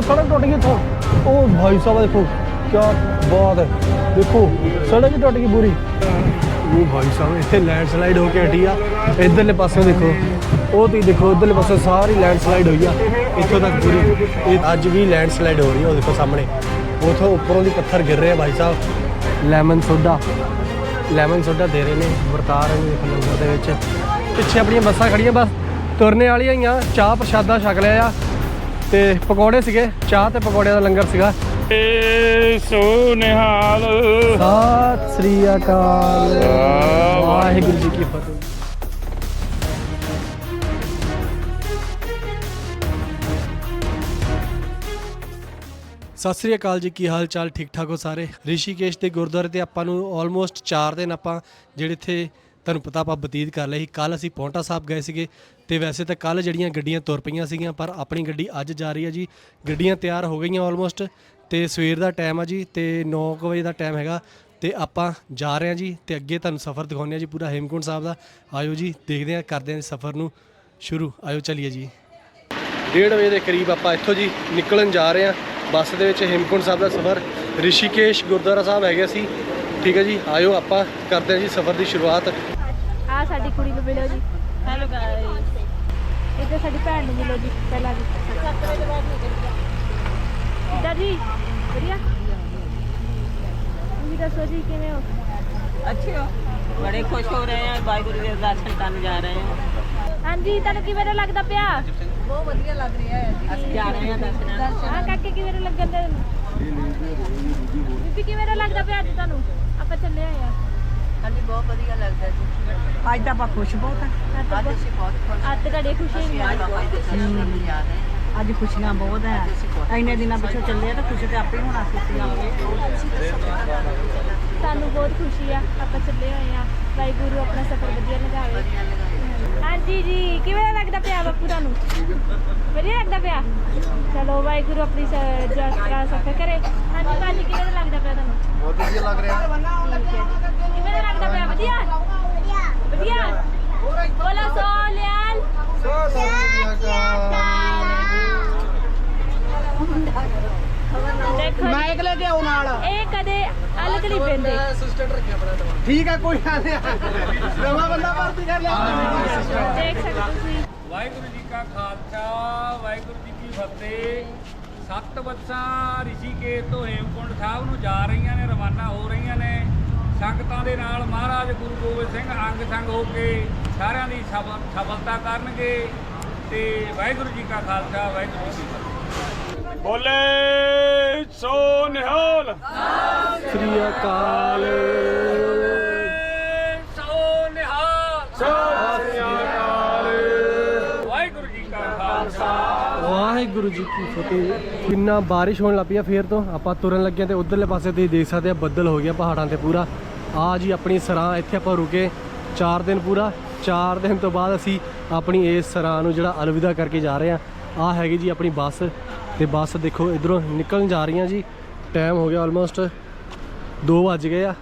ਦੇਖੋ ਸੜਕ ਟੁੱਟ ਗਈ ਇੱਥੋਂ। ਉਹ ਭਾਈ ਸਾਹਿਬ ਦੇਖੋ ਕੀ ਬਾਤ ਹੈ। ਦੇਖੋ, ਸੜਕ ਹੀ ਟੁੱਟ ਗਈ ਪੂਰੀ। ਉਹ ਭਾਈ ਸਾਹਿਬ ਇੱਥੇ ਲੈਂਡ ਸਲਾਈਡ ਹੋ ਕੇ ਹਟੀ ਆ। ਇਧਰਲੇ ਪਾਸੇ ਦੇਖੋ, ਉਹ ਤੁਸੀਂ ਦੇਖੋ, ਇਧਰਲੇ ਪਾਸੇ ਸਾਰੀ ਲੈਂਡ ਸਲਾਈਡ ਹੋਈ ਆ। ਇੱਥੋਂ ਤੱਕ ਪੂਰੀ। ਇਹ ਅੱਜ ਵੀ ਲੈਂਡ ਸਲਾਈਡ ਹੋ ਰਹੀ ਆ, ਉਹ ਦੇਖੋ ਸਾਹਮਣੇ। ਉਥੋਂ ਉੱਪਰੋਂ ਦੀ ਪੱਥਰ ਗਿਰ ਰਹੇ ਆ ਭਾਈ ਸਾਹਿਬ। Lemon soda. ਲੈਮਨ ਸੋਡਾ ਦੇ ਰਹੇ ਨੇ ਵਰਤਾ ਰਹੇ ਨੇ ਦੇਖੋ ਲੰਗਰ ਦੇ ਵਿੱਚ। ਪਿੱਛੇ ਆਪਣੀਆਂ ਬੱਸਾਂ ਖੜੀਆਂ ਬਸ ਤੁਰਨੇ ਵਾਲੀਆਂ ਹੀ ਆ। ਚਾਹ ਪ੍ਰਸ਼ਾਦਾ ਛਕ ਲਿਆ ਆ। ਤੇ ਪਕੌੜੇ ਸੀਗੇ ਚਾਹ ਤੇ ਪਕੌੜਿਆਂ ਦਾ ਲੰਗਰ ਸੀਗਾ। ਏ ਸੋ ਨਿਹਾਲ ਸਤਿ ਸ੍ਰੀ ਅਕਾਲ। ਵਾਹਿਗੁਰੂ। ਜੀ ਕੀ ਫਤਿਹ। ਸਤਿ ਸ੍ਰੀ ਅਕਾਲ ਜੀ ਕੀ ਹਾਲ ਚਾਲ ਠੀਕ ਠਾਕ ਹੋ ਸਾਰੇ? ਰਿਸ਼ੀਕੇਸ਼ ਦੇ ਗੁਰਦੁਆਰੇ ਤੇ ਆਪਾਂ ਨੂੰ ਆਲਮੋਸਟ 4 ਦਿਨ ਆਪਾਂ ਜਿਹੜੇ ਇੱਥੇ ਤੁਹਾਨੂੰ ਪਤਾ ਆਪਾਂ ਬਤੀਤ ਕਰ ਸੀ। ਕੱਲ ਅਸੀਂ ਪੌਂਟਾ ਸਾਹਿਬ ਗਏ ਸੀਗੇ। ਤੇ ਵੈਸੇ ਤਾਂ ਕੱਲ ਜਿਹੜੀਆਂ ਗੱਡੀਆਂ ਤੁਰ ਪਈਆਂ ਸੀਗੀਆਂ ਪਰ ਆਪਣੀ ਗੱਡੀ ਅੱਜ ਜਾ ਰਹੀ ਹੈ ਜੀ। ਗੱਡੀਆਂ ਤਿਆਰ ਹੋ ਗਈਆਂ ਆਲਮੋਸਟ ਤੇ ਸਵੇਰ ਦਾ ਟਾਈਮ ਆ ਜੀ ਤੇ 9 ਵਜੇ ਦਾ ਟਾਈਮ ਹੈਗਾ ਤੇ ਆਪਾਂ ਜਾ ਰਹੇ ਹਾਂ ਜੀ ਤੇ ਅੱਗੇ ਤੁਹਾਨੂੰ ਸਫ਼ਰ ਦਿਖਾਉਂਦੇ ਹਾਂ ਜੀ ਪੂਰਾ ਹੇਮਕੁੰਟ ਸਾਹਿਬ ਦਾ। ਆਇਓ ਜੀ ਦੇਖਦੇ ਹਾਂ ਕਰਦੇ ਹਾਂ ਸਫ਼ਰ ਨੂੰ ਸ਼ੁਰੂ। ਆਇਓ ਚੱਲੀਏ ਜੀ। 1:30 ਵਜੇ ਦੇ ਕਰੀਬ ਆਪਾਂ ਇੱਥੋਂ ਜੀ ਨਿਕਲਣ ਜਾ ਰਹੇ ਹਾਂ। ਬੱਸ ਦੇ ਵਿੱਚ ਹੇਮਕੁੰਟ ਸਾਹਿਬ ਦਾ ਸਫ਼ਰ ਰਿਸ਼ੀਕੇਸ਼ ਗੁਰਦੁਆਰਾ ਸਾਹਿਬ ਹੈਗੇ ਸੀ। ਠੀਕ ਹੈ ਜੀ ਆਇਓ ਆਪਾਂ ਕਰਦੇ ਹਾਂ ਜੀ ਸਫ਼ਰ ਦੀ ਸ਼ੁਰੂਆਤ। ਆ ਸਾਡੀ ਕੁੜੀ ਨੂੰ ਮਿਲੋ ਜੀ। ਹੈਲੋ ਗਾਇਸ ਇੱਧਰ ਸਾਡੀ ਭੈਣ ਨੂੰ ਮਿਲੋ ਜੀ ਪਹਿਲਾਂ ਜੀ। ਕਿੱਦਾਂ ਜੀ ਵਧੀਆ? ਤੁਸੀਂ ਦੱਸੋ ਜੀ ਕਿਵੇਂ ਹੋ? ਅੱਛੇ ਹੋ। ਬੜੇ ਖੁਸ਼ ਹੋ ਰਹੇ ਹਾਂ ਵਾਹਿਗੁਰੂ ਦੇ ਦਰਸ਼ਨ ਕਰਨ ਜਾ ਰਹੇ ਹਾਂ। ਹਾਂਜੀ ਤੁਹਾਨੂੰ ਕਿਵੇਂ ਦਾ ਲੱਗਦਾ ਪਿਆ? ਅਸੀਂ ਜਾ ਰਹੇ ਹਾਂ ਦਰਸ਼ਨਾਂ ਹਾਂ ਕਾਕੇ ਕਿਵੇਂ ਦਾ ਲੱਗਣ ਦੇ ਬੀਬੀ ਕਿਵੇਂ ਦਾ ਲੱਗਦਾ ਪਿਆ ਅੱਜ ਤੁਹਾਨੂੰ? ਆਪਾਂ ਚੱਲੇ ਆਏ ਆ ਹਾਂਜੀ ਬਹੁਤ ਵਧੀਆ ਲੱਗਦਾ ਜੀ। ਅੱਜ ਤਾਂ ਆਪਾਂ ਖੁਸ਼ ਬਹੁਤ ਹਾਂ। ਅੱਜ ਤਾਂ ਅਸੀਂ ਬਹੁਤ ਖੁਸ਼ ਅੱਜ ਤੁਹਾਡੇ ਖੁਸ਼ੀ ਨਹੀਂ ਹਾਂ ਬਾਬਾ ਜੀ ਦੇ ਦਰਸ਼ਨ ਕਰਨ ਜਾ ਰਹੇ ਹਾਂ। ਅੱਜ ਖੁਸ਼ੀਆਂ ਬਹੁਤ ਹੈ। ਇੰਨੇ ਦਿਨਾਂ ਪਿੱਛੋਂ ਚੱਲੇ ਆ ਤਾਂ ਖੁਸ਼ੀ ਤੇ ਆਪੇ ਹੀ ਹੋਣਾ ਖੁਸ਼ੀਆਂ ਸਾਨੂੰ ਬਹੁਤ ਖੁਸ਼ੀ ਆ ਆਪਾਂ ਚੱਲੇ ਹੋਏ ਆ ਵਾਹਿਗੁਰੂ ਆਪਣਾ ਸਫ਼ਰ ਵਧੀਆ ਲਗਾਵੇ। ਹਾਂਜੀ ਜੀ ਕਿਵੇਂ ਦਾ ਲੱਗਦਾ ਪਿਆ ਬਾਪੂ ਤੁਹਾਨੂੰ? ਵਧੀਆ ਲੱਗਦਾ ਪਿਆ? ਚਲੋ ਵਾਹਿਗੁਰੂ ਆਪਣੀ ਯਾਤਰਾ ਸਫ਼ਰ ਕਰੇ। ਹਾਂਜੀ ਭਾਜੀ ਕਿਵੇਂ ਦਾ ਲੱਗਦਾ ਪਿਆ ਤੁਹਾਨੂੰ? ਬਹੁਤ ਵਧੀਆ ਲੱਗ ਰਿਹਾ। ਕਿਵੇਂ ਦਾ ਲੱਗਦਾ ਪਿਆ? ਵਧੀਆ? ਵਧੀਆ। ਬੋਲਾ ਸੋਲਿਆਲ ਦੇਖੋ ਮਾਈਕ ਲੈ ਕੇ ਆਓ ਨਾਲ। ਇਹ ਕਦੇ ਅਲਗ ਨਹੀਂ ਪੈਂਦੇ। ਠੀਕ ਹੈ ਕੋਈ ਗੱਲ ਨਹੀਂ। ਨਵਾਂ ਬੰਦਾ ਭਰਤੀ ਕਰ ਲਿਆ। ਦੇਖ ਸਕਦੇ ਤੁਸੀਂ। ਵਾਹਿਗੁਰੂ ਜੀ ਕਾ ਖਾਲਸਾ ਵਾਹਿਗੁਰੂ ਜੀ ਕੀ ਫਤਿਹ। ਸੱਤ ਬੱਸਾਂ ਰਿਸ਼ੀਕੇਸ਼ ਤੋਂ ਹੇਮਕੁੰਡ ਸਾਹਿਬ ਨੂੰ ਜਾ ਰਹੀਆਂ ਨੇ ਰਵਾਨਾ ਹੋ ਰਹੀਆਂ ਨੇ। ਸੰਗਤਾਂ ਦੇ ਨਾਲ ਮਹਾਰਾਜ ਗੁਰੂ ਗੋਬਿੰਦ ਸਿੰਘ ਅੰਗ ਸੰਗ ਹੋ ਕੇ ਸਾਰਿਆਂ ਦੀ ਸਫਲ- ਸਫਲਤਾ ਕਰਨਗੇ। ਤੇ ਵਾਹਿਗੁਰੂ ਜੀ ਕਾ ਖਾਲਸਾ ਵਾਹਿਗੁਰੂ ਜੀ ਕੀ ਫਤਿਹ। ਬੋਲੇ ਸੋ ਨਿਹਾਲ। ਸ੍ਰੀ ਅਕਾਲ। ਸੋ ਨਿਹਾਲ। ਵਾਹਿਗੁਰੂ ਜੀ ਕਾ ਖਾਲਸਾ। ਵਾਹਿਗੁਰੂ ਜੀ ਕੀ ਫਤਿਹ। ਕਿੰਨਾ ਬਾਰਿਸ਼ ਹੋਣ ਲੱਗ ਪਈ ਆ ਫੇਰ ਤੋਂ। ਆਪਾਂ ਤੁਰਨ ਲੱਗੇ ਤੇ ਉਧਰਲੇ ਪਾਸੇ ਤੁਸੀਂ ਦੇਖ ਸਕਦੇ ਆ ਬੱਦਲ ਹੋ ਗਿਆ ਪਹਾੜਾਂ ਤੇ ਪੂਰਾ। ਆ ਜੀ ਆਪਣੀ ਸਰਾਂ ਇੱਥੇ ਆਪਾਂ ਰੁਕੇ 4 ਦਿਨ ਪੂਰਾ। 4 ਦਿਨ ਤੋਂ ਬਾਅਦ ਅਸੀਂ ਆਪਣੀ ਇਸ ਸਰਾਂ ਨੂੰ ਜਿਹੜਾ ਅਲਵਿਦਾ ਕਰਕੇ ਜਾ ਰਹੇ ਆ ਆ ਹੈਗੀ ਜੀ ਆਪਣੀ ਬੱਸ। ਤੇ ਬੱਸ ਦੇਖੋ ਇਧਰੋਂ ਨਿਕਲਣ ਜਾ ਰਹੀਆਂ ਜੀ। ਟਾਈਮ ਹੋ ਗਿਆ ਆਲਮੋਸਟ 2 ਵੱਜ ਗਏ ਆ।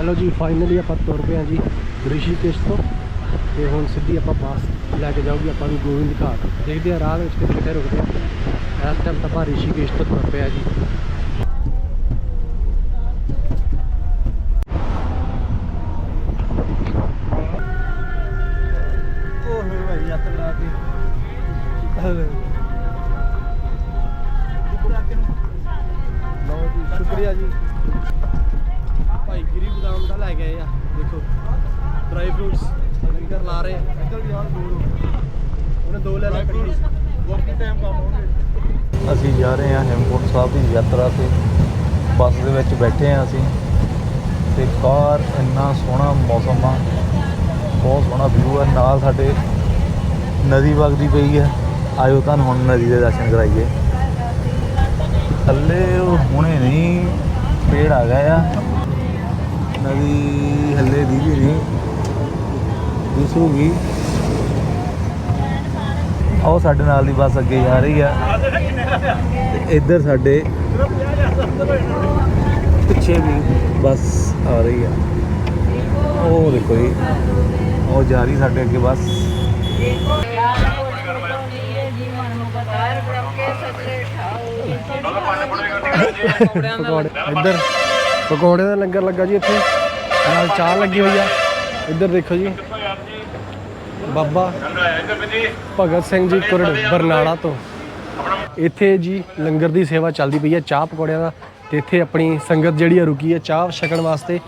ਹਲੋ ਜੀ ਫਾਈਨਲੀ ਆਪਾਂ ਤੁਰ ਪਏ ਹਾਂ ਜੀ ਰਿਸ਼ੀਕੇਸ਼ ਤੋਂ। ਤੇ ਹੁਣ ਸਿੱਧੀ ਆਪਾਂ ਬੱਸ ਲੈ ਕੇ ਜਾਊਗੀ, ਆਪਾਂ ਨੂੰ ਗੋਬਿੰਦ ਘਾਟ। ਦੇਖਦੇ ਆ ਰਾਹ ਵਿੱਚ ਕਿੱਥੇ ਕਿੱਥੇ ਰੁਕਦੇ ਆ। ਇਸ ਟਾਈਮ ਤਾਂ ਆਪਾਂ ਰਿਸ਼ੀਕੇਸ਼ ਤੋਂ ਤੁਰ ਪਏ ਆ ਜੀ। ਲਓ ਜੀ ਸ਼ੁਕਰੀਆ ਜੀ। ਭਾਈ ਗਿਰੀ ਬਦਾਮ ਦਾ ਲੈ ਗਏ ਆ ਦੇਖੋ। ਡਰਾਈ ਫਰੂਟਸ ਲੰਗਰ ਲਾ ਰਹੇ ਆ। ਇੱਧਰ ਵੀ ਆਣ ਦੋ ਉਹਨੇ ਦੋ ਲੈ ਲੈ ਵਰਕਿੰਗ ਟਾਈਮ ਕੰਮ ਹੋਣਗੇ ਅਸੀਂ ਜਾ ਰਹੇ ਹਾਂ ਹੇਮਕੁੰਟ ਸਾਹਿਬ ਦੀ ਯਾਤਰਾ ਤੇ। ਬੱਸ ਦੇ ਵਿੱਚ ਬੈਠੇ ਹਾਂ ਅਸੀਂ। ਤੇ ਕਾਰ ਇੰਨਾ ਸੋਹਣਾ ਮੌਸਮ ਆ। ਬਹੁਤ ਸੋਹਣਾ ਵਿਊ ਆ। ਨਾਲ ਸਾਡੇ ਨਦੀ ਵਗਦੀ ਪਈ ਹੈ ਆਇਓ ਤੁਹਾਨੂੰ ਹੁਣ ਨਦੀ ਦੇ ਦਰਸ਼ਨ ਕਰਾਈਏ। ਥੱਲੇ ਹੁਣੇ ਨਹੀਂ, ਪੇੜ ਆ ਗਿਆ ਆ। ਨਦੀ ਹੱਲੇ ਦੀ ਵੀ ਨਹੀਂ ਦਿਸੂਗੀ ਆਓ ਸਾਡੇ ਨਾਲ ਦੀ ਬੱਸ ਅੱਗੇ ਜਾ ਰਹੀ ਆ। ਤੇ ਇੱਧਰ ਸਾਡੇ ਪਿੱਛੇ ਵੀ ਬੱਸ ਆ ਰਹੀ ਆ। ਉਹ ਦੇਖੋ ਜੀ, ਉਹ ਜਾ ਰਹੀ ਸਾਡੇ ਅੱਗੇ ਬੱਸ। ਪਕੌੜੇ ਇੱਧਰ ਪਕੌੜੇ ਦਾ ਲੰਗਰ ਲੱਗਾ ਜੀ ਇੱਥੇ। ਨਾਲ ਚਾਹ ਲੱਗੀ ਹੋਈ ਆ। ਇੱਧਰ ਦੇਖੋ ਜੀ। ਬਾਬਾ ਭਗਤ ਸਿੰਘ ਜੀ ਕੁਰੜ, ਬਰਨਾਲਾ ਤੋਂ। ਇੱਥੇ ਜੀ ਲੰਗਰ ਦੀ ਸੇਵਾ ਚੱਲਦੀ ਪਈ ਹੈ ਚਾਹ ਪਕੌੜਿਆਂ ਦਾ। ਤੇ ਇੱਥੇ ਆਪਣੀ ਸੰਗਤ ਜਿਹੜੀ ਆ ਰੁਕੀ ਹੈ ਚਾਹ ਛਕਣ ਵਾਸਤੇ।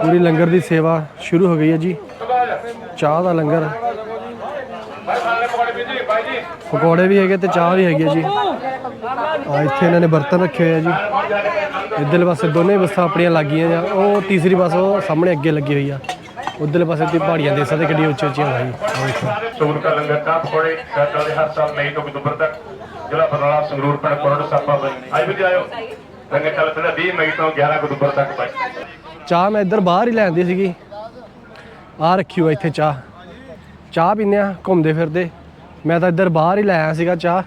ਪੂਰੀ ਲੰਗਰ ਦੀ ਸੇਵਾ ਸ਼ੁਰੂ ਹੋ ਗਈ ਹੈ ਜੀ। ਚਾਹ ਦਾ ਲੰਗਰ। ਪਕੌੜੇ ਵੀ ਹੈਗੇ ਤੇ ਚਾਹ ਵੀ ਹੈਗੀ ਹੈ ਜੀ। ਆ ਇੱਥੇ ਇਹਨਾਂ ਨੇ ਬਰਤਨ ਰੱਖੇ ਹੋਏ ਆ ਜੀ। ਇੱਧਰਲੇ ਪਾਸੇ ਦੋਨੇ ਬੱਸਾਂ ਆਪਣੀਆਂ ਲੱਗੀਆਂ ਜਾਂ ਉਹ ਤੀਸਰੀ ਬੱਸ ਉਹ ਸਾਹਮਣੇ ਅੱਗੇ ਲੱਗੀ ਹੋਈ ਆ। ਉਧਰਲੇ ਪਾਸੇ ਤੇ ਪਹਾੜੀਆਂ ਦੇ ਸਕਦੇ ਕਿੱਡੀਆਂ ਉੱਚੀਆਂ ਉੱਚੀਆਂ ਭਾਈ ਸੂਰ ਦਾ ਲੰਗਰ ਤਾਂ ਪਕੌੜੇ ਚੱਲਦੇ ਹਰ ਸਾਲ ਮਈ ਤੋਂ ਅਕਤੂਬਰ ਤੱਕ ਜ਼ਿਲ੍ਹਾ ਬਰਨਾਲਾ ਸੰਗਰੂਰ ਪਿੰਡ ਕੋਰੜ ਸਾਪਾ ਬਣੀ ਆਈ ਵੀ ਆਇਓ। ਲੰਗਰ ਚੱਲ ਪੈਂਦਾ 20 ਮਈ ਤੋਂ 11 ਅਕਤੂਬਰ ਤੱਕ ਬਈ। ਚਾਹ ਮੈਂ ਇੱਧਰ ਬਾਹਰ ਹੀ ਲੈਂਦੀ ਸੀਗੀ। ਆ ਰੱਖੀ ਹੋਈ ਇੱਥੇ ਚਾਹ। ਚਾਹ ਪੀਂਦੇ ਆ ਘੁੰਮਦੇ ਫਿਰਦੇ। ਮੈਂ ਤਾਂ ਇੱਧਰ ਬਾਹਰ ਹੀ ਲੈ ਆਇਆ ਸੀਗਾ ਚਾਹ।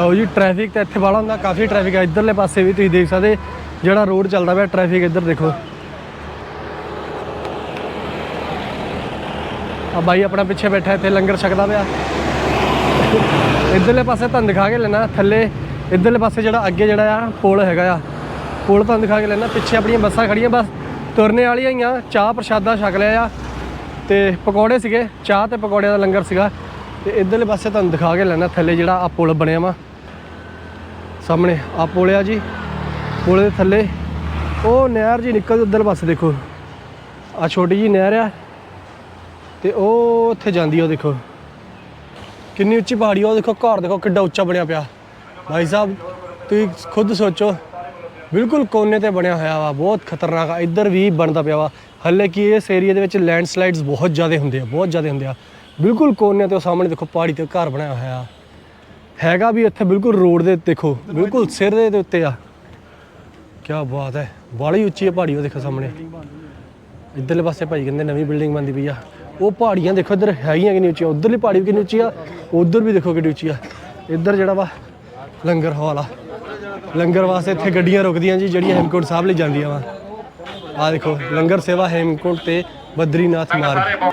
ਆਓ ਜੀ ਟ੍ਰੈਫਿਕ ਤਾਂ ਇੱਥੇ ਵਾਲਾ ਹੁੰਦਾ, ਕਾਫੀ ਟ੍ਰੈਫਿਕ ਆ। ਇੱਧਰਲੇ ਪਾਸੇ ਵੀ ਤੁਸੀਂ ਦੇਖ ਸਕਦੇ, ਜਿਹੜਾ ਰੋਡ ਚੱਲਦਾ ਪਿਆ ਟ੍ਰੈਫਿਕ ਇੱਧਰ ਦੇਖੋ। ਆ ਬਾਈ ਆਪਣਾ ਪਿੱਛੇ ਬੈਠਾ, ਇੱਥੇ ਲੰਗਰ ਛਕਦਾ ਪਿਆ। ਇੱਧਰਲੇ ਪਾਸੇ ਤੁਹਾਨੂੰ ਦਿਖਾ ਕੇ ਲੈਣਾ ਥੱਲੇ। ਇੱਧਰਲੇ ਪਾਸੇ ਜਿਹੜਾ ਅੱਗੇ ਜਿਹੜਾ ਆ, ਪੁਲ ਹੈਗਾ ਆ। ਪੁਲ ਤੁਹਾਨੂੰ ਦਿਖਾ ਕੇ ਲੈਣਾ ਪਿੱਛੇ ਆਪਣੀਆਂ ਬੱਸਾਂ ਖੜੀਆਂ ਬਸ ਤੁਰਨੇ ਵਾਲੀਆਂ ਹੀ ਆ। ਚਾਹ ਪ੍ਰਸ਼ਾਦਾ ਛਕ ਲਿਆ ਆ। ਤੇ ਪਕੌੜੇ ਸੀਗੇ, ਚਾਹ ਤੇ ਪਕੌੜਿਆਂ ਦਾ ਲੰਗਰ ਸੀਗਾ। ਤੇ ਇੱਧਰਲੇ ਪਾਸੇ ਤੁਹਾਨੂੰ ਦਿਖਾ ਕੇ ਲੈਣਾ ਥੱਲੇ ਜਿਹੜਾ ਆ ਪੁਲ ਬਣਿਆ ਵਾ। ਸਾਹਮਣੇ ਆ ਪੁਲ ਆ ਜੀ। ਪੁਲ ਦੇ ਥੱਲੇ। ਉਹ ਨਹਿਰ ਜੀ ਨਿਕਲਦੀ ਉੱਧਰਲੇ ਪਾਸੇ ਦੇਖੋ। ਆ ਛੋਟੀ ਜੀ ਨਹਿਰ ਆ। ਤੇ ਉਹ ਉੱਥੇ ਜਾਂਦੀ ਆ ਦੇਖੋ। ਕਿੰਨੀ ਉੱਚੀ ਪਹਾੜੀ ਆ, ਉਹ ਦੇਖੋ ਘਰ ਦੇਖੋ ਕਿੱਡਾ ਉੱਚਾ ਬਣਿਆ ਪਿਆ। ਭਾਈ ਸਾਹਿਬ, ਤੁਸੀਂ ਖੁਦ ਸੋਚੋ। ਬਿਲਕੁਲ ਕੋਨੇ ਤੇ ਬਣਿਆ ਹੋਇਆ ਵਾ, ਬਹੁਤ ਖਤਰਨਾਕ ਆ। ਇੱਧਰ ਵੀ ਬਣਦਾ ਪਿਆ ਵਾ। ਹੱਲੇ ਕਿ ਇਸ ਏਰੀਆ ਦੇ ਵਿੱਚ ਲੈਂਡਸਲਾਈਡਸ ਬਹੁਤ ਜ਼ਿਆਦਾ ਹੁੰਦੇ ਆ, ਬਹੁਤ ਜ਼ਿਆਦਾ ਹੁੰਦੇ ਆ। ਬਿਲਕੁਲ ਕੋਨੇ ਤੇ ਉਹ ਸਾਹਮਣੇ ਦੇਖੋ ਪਹਾੜੀ ਤੇ ਘਰ ਬਣਾਇਆ ਹੋਇਆ। ਹੈਗਾ ਵੀ ਇੱਥੇ ਬਿਲਕੁਲ ਰੋਡ ਦੇ ਦੇਖੋ, ਬਿਲਕੁਲ ਸਿਰ ਦੇ ਉੱਤੇ ਆ। ਕੀ ਬਾਤ ਹੈ, ਬਾਲੀ ਉੱਚੀ ਹੈ ਪਹਾੜੀ ਉਹ ਦੇਖੋ ਸਾਹਮਣੇ। ਇੱਧਰਲੇ ਪਾਸੇ ਭਾਈ ਕਹਿੰਦੇ ਨਵੀਂ ਬਿਲਡਿੰਗ ਬਣਦੀ ਪਈ ਆ। ਉਹ ਪਹਾੜੀਆਂ ਦੇਖੋ ਇੱਧਰ ਹੈਗੀਆਂ ਕਿੰਨੀ ਉੱਚੀਆਂ, ਉਧਰਲੀ ਪਹਾੜੀ ਵੀ ਕਿੰਨੀ ਉੱਚੀ ਆ, ਉਧਰ ਵੀ ਦੇਖੋ ਕਿੰਨੀ ਉੱਚੀ ਆ। ਇੱਧਰ ਜਿਹੜਾ ਵਾ, ਲੰਗਰ ਹਾਲ ਆ। ਲੰਗਰ ਵਾਸਤੇ ਇੱਥੇ ਗੱਡੀਆਂ ਰੁਕਦੀਆਂ ਜੀ, ਜਿਹੜੀਆਂ ਹੇਮਕੁੰਟ ਸਾਹਿਬ ਲਈ ਜਾਂਦੀਆਂ ਵਾ। ਆ ਦੇਖੋ, ਲੰਗਰ ਸੇਵਾ ਹੇਮਕੁੰਟ ਤੇ ਬਦਰੀਨਾਥ ਮਾਰਗ।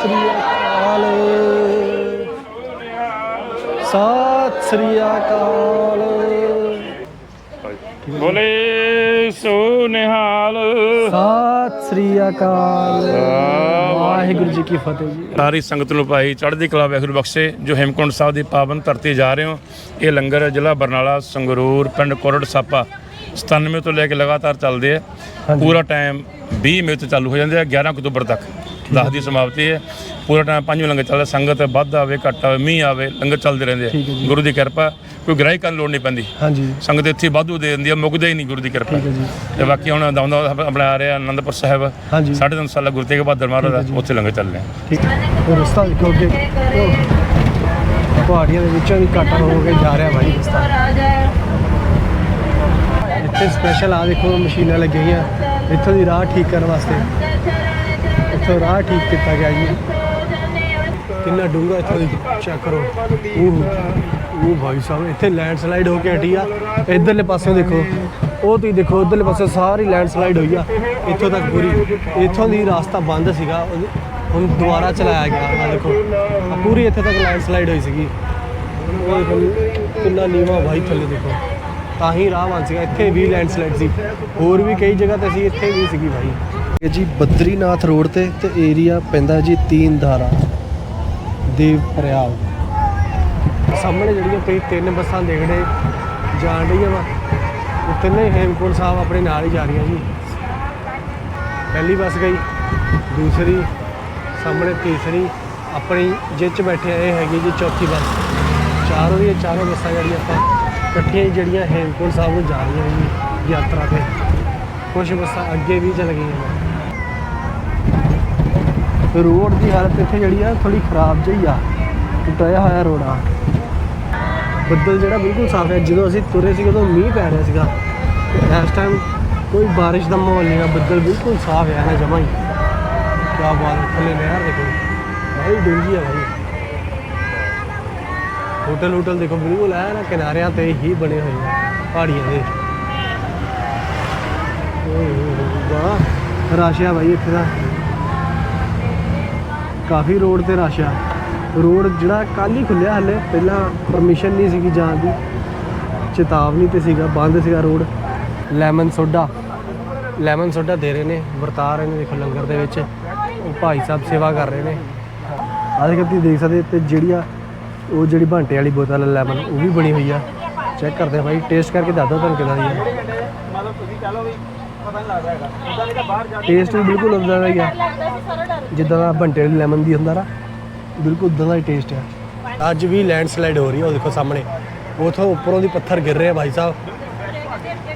ਸ੍ਰੀ ਅਕਾਲ। ਸਤਿ ਸ੍ਰੀ ਅਕਾਲ। ਬੋਲੇ ਸੋ ਨਿਹਾਲ ਸਤਿ ਸ੍ਰੀ ਅਕਾਲ। ਵਾਹਿਗੁਰੂ ਜੀ ਕੀ ਫਤਿਹ ਜੀ। ਸਾਰੀ ਸੰਗਤ ਨੂੰ ਭਾਈ ਚੜ੍ਹਦੀ ਕਲਾ ਵਾਹਿਗੁਰੂ ਬਖਸ਼ੇ ਜੋ ਹੇਮਕੁੰਟ ਸਾਹਿਬ ਦੀ ਪਾਵਨ ਧਰਤੀ ਜਾ ਰਹੇ ਹੋ। ਇਹ ਲੰਗਰ ਜ਼ਿਲ੍ਹਾ ਬਰਨਾਲਾ ਸੰਗਰੂਰ ਪਿੰਡ ਕੋਰੜ ਸਾਪਾ 97 ਤੋਂ ਲੈ ਕੇ ਲਗਾਤਾਰ ਚੱਲਦੇ ਆ। ਪੂਰਾ ਟਾਈਮ 20 ਮਈ ਤੋਂ ਚਾਲੂ ਹੋ ਜਾਂਦੇ ਆ 11 ਅਕਤੂਬਰ ਤੱਕ। 10 ਦੀ ਸਮਾਪਤੀ ਹੈ। ਪੂਰਾ ਟਾਈਮ ਪੰਜਵੇਂ ਲੰਗਰ ਚੱਲਦਾ ਸੰਗਤ ਵੱਧ ਆਵੇ ਘੱਟ ਆਵੇ ਮੀਂਹ ਆਵੇ ਲੰਗਰ ਚੱਲਦੇ ਰਹਿੰਦੇ ਆ। ਗੁਰੂ ਦੀ ਕਿਰਪਾ ਕੋਈ ਗ੍ਰਾਹੀ ਕਰਨ ਲੋੜ ਨਹੀਂ ਪੈਂਦੀ। ਹਾਂਜੀ। ਸੰਗਤ ਇੱਥੇ ਵਾਧੂ ਦੇ ਦਿੰਦੀ ਆ ਮੁੱਕਦਾ ਹੀ ਨਹੀਂ ਗੁਰੂ ਦੀ ਕਿਰਪਾ। ਤੇ ਬਾਕੀ ਹੁਣ ਦੌਂਦਾ ਆਪਣਾ ਆ ਰਿਹਾ ਆਨੰਦਪੁਰ ਸਾਹਿਬ। ਹਾਂਜੀ। ਸਾਢੇ ਤਿੰਨ ਸਾਲਾ ਗੁਰੂ ਤੇਗ ਬਹਾਦਰ ਮਹਾਰਾਜ। ਦਾ ਉੱਥੇ ਲੰਗਰ ਚੱਲ ਰਿਹਾ। ਠੀਕ ਰਸਤਾ ਦੇਖੋ ਅੱਗੇ। ਉਹ ਪਹਾੜੀਆਂ ਦੇ ਵਿੱਚੋਂ ਦੀ ਕੱਟ ਹੋ ਕੇ ਜਾ ਰਿਹਾ ਭਾਈ। ਰਸਤਾ ਇੱਥੇ ਸਪੈਸ਼ਲ ਆ ਦੇਖੋ ਮਸ਼ੀਨਾਂ ਲੱਗੀਆਂ ਇੱਥੋਂ ਦੀ ਰਾਹ ਠੀਕ ਕਰਨ ਵਾਸਤੇ। ਇੱਥੋਂ ਰਾਹ ਠੀਕ ਕੀਤਾ ਗਿਆ ਜੀ। ਕਿੰਨਾ ਡੂੰਘਾ ਇੱਥੋਂ ਦੀ ਚੈੱਕ ਕਰੋ। ਉਹ ਉਹ ਭਾਈ ਸਾਹਿਬ, ਇੱਥੇ ਲੈਂਡਸਲਾਈਡ ਹੋ ਕੇ ਹਟੀ ਆ। ਇਧਰਲੇ ਪਾਸੇ ਦੇਖੋ। ਉਹ ਤੁਸੀਂ ਦੇਖੋ, ਉਧਰਲੇ ਪਾਸੇ ਸਾਰੀ ਲੈਂਡਸਲਾਈਡ ਹੋਈ ਆ। ਇੱਥੋਂ ਤੱਕ ਪੂਰੀ। ਇੱਥੋਂ ਦੀ ਰਾਸਤਾ ਬੰਦ ਸੀਗਾ। ਉਹ- ਹੁਣ ਦੁਬਾਰਾ ਚਲਾਇਆ ਗਿਆ। ਆ ਦੇਖੋ। ਪੂਰੀ ਇੱਥੇ ਤੱਕ ਲੈਂਡਸਲਾਈਡ ਹੋਈ ਸੀਗੀ। ਕਿੰਨਾ ਨੀਵਾ ਭਾਈ ਥੱਲੇ ਦੇਖੋ। ਤਾਂ ਹੀ ਰਾਹ ਬੰਦ ਸੀਗਾ। ਇੱਥੇ ਵੀ ਲੈਂਡਸਲਾਈਡ ਸੀ। ਹੋਰ ਵੀ ਕਈ ਜਗ੍ਹਾ ਤੇ ਸੀ ਇੱਥੇ ਵੀ ਸੀਗੀ ਭਾਈ। ਜੀ ਬਦਰੀਨਾਥ ਰੋਡ ਤੇ ਤੇ ਏਰੀਆ ਪੈਂਦਾ ਜੀ ਤੀਨ ਧਾਰਾ ਦੇਵ ਪ੍ਰਯਾਗ। ਸਾਹਮਣੇ ਜਿਹੜੀਆਂ ਕਈ ਤਿੰਨ ਬੱਸਾਂ ਦੇਖੜੇ ਜਾਣ ਰਹੀਆਂ ਵਾ। ਉਹ ਤਿੰਨੇ ਹੇਮਕੁੰਟ ਸਾਹਿਬ ਆਪਣੇ ਨਾਲ ਹੀ ਜਾ ਰਹੀਆਂ ਜੀ। ਪਹਿਲੀ ਬੱਸ ਗਈ, ਦੂਸਰੀ, ਸਾਹਮਣੇ ਤੀਸਰੀ, ਆਪਣੀ ਜਿਹ 'ਚ ਬੈਠੇ ਇਹ ਹੈਗੀ ਜੀ ਚੌਥੀ ਬੱਸ। ਚਾਰੋਂ ਦੀਆਂ ਚਾਰੋਂ ਬੱਸਾਂ ਜਿਹੜੀਆਂ ਆਪਾਂ ਇਕੱਠੀਆਂ ਹੀ ਜਿਹੜੀਆਂ ਹੇਮਕੁੰਟ ਸਾਹਿਬ ਨੂੰ ਜਾ ਰਹੀਆਂ ਜੀ ਯਾਤਰਾ ਤੇ। ਕੁਝ ਬੱਸਾਂ ਅੱਗੇ ਵੀ ਚੱਲ ਗਈਆਂ ਰੋਡ ਦੀ ਹਾਲਤ ਇੱਥੇ ਜਿਹੜੀ ਆ ਥੋੜੀ ਖਰਾਬ ਜਿਹੀ ਆ। ਟੁੱਟਿਆ ਹੋਇਆ ਰੋਡ ਆ ਬੱਦਲ ਜਿਹੜਾ ਬਿਲਕੁਲ ਸਾਫ਼ ਹੈ ਜਦੋਂ ਅਸੀਂ ਤੁਰੇ ਸੀ, ਉਦੋਂ ਮੀਂਹ ਪੈ ਰਿਹਾ ਸੀਗਾ। ਇਸ ਟਾਈਮ ਕੋਈ ਬਾਰਿਸ਼ ਦਾ ਮਾਹੌਲ ਨਹੀਂ ਆ। ਬੱਦਲ ਬਿਲਕੁਲ ਸਾਫ਼ ਹੈ ਨਾ ਜਮਾਂ ਹੀ। ਕੀ ਬਾਤ ਹੈ ਥੱਲੇ ਨਹਿਰ ਦੇਖੋ। ਬੜੀ ਡੂੰਘੀ ਆ ਭਾਈ ਹੋਟਲ ਹੋਟਲ ਦੇਖੋ, ਬਿਲਕੁਲ ਐ ਨਾ ਕਿਨਾਰਿਆਂ ਤੇ ਹੀ ਬਣੇ ਹੋਏ ਆ, ਪਹਾੜੀਆਂ ਦੇ। ਵਾਹ। ਰਸ਼ ਆ ਬਾਈ ਇੱਥੇ ਦਾ। ਕਾਫੀ ਰੋਡ ਤੇ ਰਸ਼ ਆ। ਰੋਡ ਜਿਹੜਾ ਕੱਲ ਹੀ ਖੁੱਲਿਆ ਹਲੇ, ਪਹਿਲਾਂ ਪਰਮਿਸ਼ਨ ਨਹੀਂ ਸੀਗੀ ਜਾਣ ਦੀ। ਚੇਤਾਵਨੀ ਤੇ ਸੀਗਾ, ਬੰਦ ਸੀਗਾ road. Lemon soda lemon soda ਦੇ ਰਹੇ ਨੇ, ਵਰਤਾ ਰਹੇ ਨੇ, ਦੇਖੋ ਲੰਗਰ ਦੇ ਵਿੱਚ। ਉਹ ਭਾਈ ਸਾਹਿਬ ਸੇਵਾ ਕਰ ਰਹੇ ਨੇ। ਆਹ ਦੇਖੋ ਤੁਸੀਂ ਦੇਖ ਸਕਦੇ ਤੇ ਜਿਹੜੀ ਆ, ਉਹ ਜਿਹੜੀ ਭਾਂਟੇ ਵਾਲੀ ਬੋਤਲ ਹੈ ਲੈਮਨ ਉਹ ਵੀ ਬਣੀ ਹੋਈ ਆ। ਚੈੱਕ ਕਰਦੇ ਆ ਭਾਈ ਟੇਸਟ ਕਰਕੇ ਦੱਸ ਦਿਓ ਤੁਹਾਨੂੰ ਕਿਦਾਂ ਦੀ ਹੈ ਮਤਲਬ ਤੁਸੀਂ ਕਹ ਲਓ ਵੀ ਟੇਸਟ ਵੀ ਬਿਲਕੁਲ ਉਦਾਂ ਦਾ ਹੀ ਆ ਜਿੱਦਾਂ ਦਾ ਬੰਟੇ ਵਾਲੀ ਲੈਮਨ ਦੀ ਹੁੰਦਾ ਨਾ ਬਿਲਕੁਲ ਉਦਾਂ ਦਾ ਹੀ ਟੇਸਟ ਆ। ਅੱਜ ਵੀ ਲੈਂਡਸਲਾਈਡ ਹੋ ਰਹੀ ਹੈ ਉਹ ਦੇਖੋ ਸਾਹਮਣੇ। ਉਥੋਂ ਉੱਪਰੋਂ ਦੀ ਪੱਥਰ ਗਿਰ ਰਹੇ ਆ ਭਾਈ ਸਾਹਿਬ।